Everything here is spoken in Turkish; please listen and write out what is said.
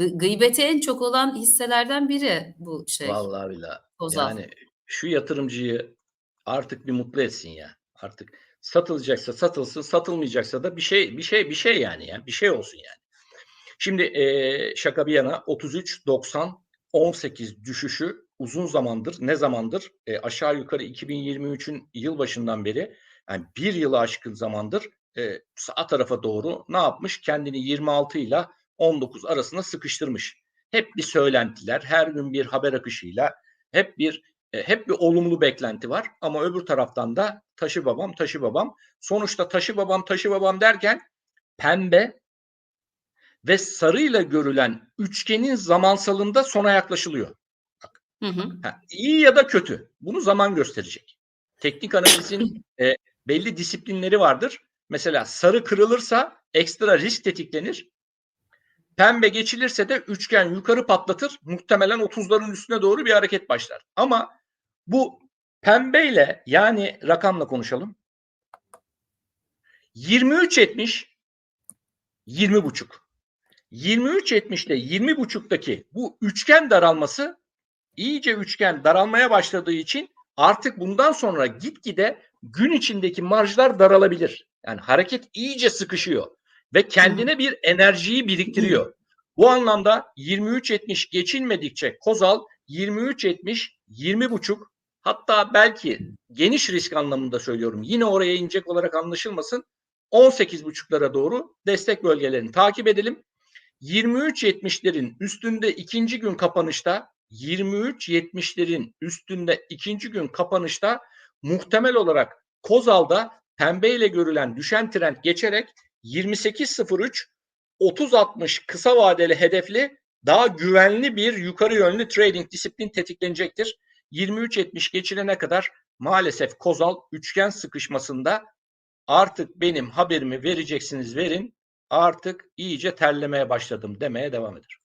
Gı gıybeti en çok olan hisselerden biri bu şey. Vallahi billahi. Kozal. Yani şu yatırımcıyı artık bir mutlu etsin ya. Artık satılacaksa satılsın, satılmayacaksa da bir şey bir şey bir şey yani ya. Bir şey olsun yani. Şimdi eee, şaka bir yana 33 90 18 düşüşü uzun zamandır ne zamandır E, aşağı yukarı 2023'ün yılbaşından beri yani bir yılı aşkın zamandır e, sağ tarafa doğru ne yapmış? Kendini 26 ile 19 arasında sıkıştırmış. Hep bir söylentiler, her gün bir haber akışıyla hep bir e, hep bir olumlu beklenti var ama öbür taraftan da taşı babam taşı babam. Sonuçta taşı babam taşı babam derken pembe ve sarıyla görülen üçgenin zamansalında sona yaklaşılıyor. Hı hı. Ha, iyi ya da kötü. Bunu zaman gösterecek. Teknik analizin e, belli disiplinleri vardır. Mesela sarı kırılırsa ekstra risk tetiklenir. Pembe geçilirse de üçgen yukarı patlatır. Muhtemelen 30'ların üstüne doğru bir hareket başlar. Ama bu pembeyle yani rakamla konuşalım. 23.70 20 buçuk. 23.70 ile 20 buçuktaki bu üçgen daralması iyice üçgen daralmaya başladığı için artık bundan sonra gitgide gün içindeki marjlar daralabilir. Yani hareket iyice sıkışıyor ve kendine bir enerjiyi biriktiriyor. Bu anlamda 23.70 geçilmedikçe Kozal 23.70 20 buçuk hatta belki geniş risk anlamında söylüyorum. Yine oraya inecek olarak anlaşılmasın. 18 buçuklara doğru destek bölgelerini takip edelim. 23.70'lerin üstünde ikinci gün kapanışta 23.70'lerin üstünde ikinci gün kapanışta muhtemel olarak Kozal'da pembe ile görülen düşen trend geçerek 28.03 30.60 kısa vadeli hedefli daha güvenli bir yukarı yönlü trading disiplin tetiklenecektir. 23.70 geçilene kadar maalesef Kozal üçgen sıkışmasında artık benim haberimi vereceksiniz verin artık iyice terlemeye başladım demeye devam eder.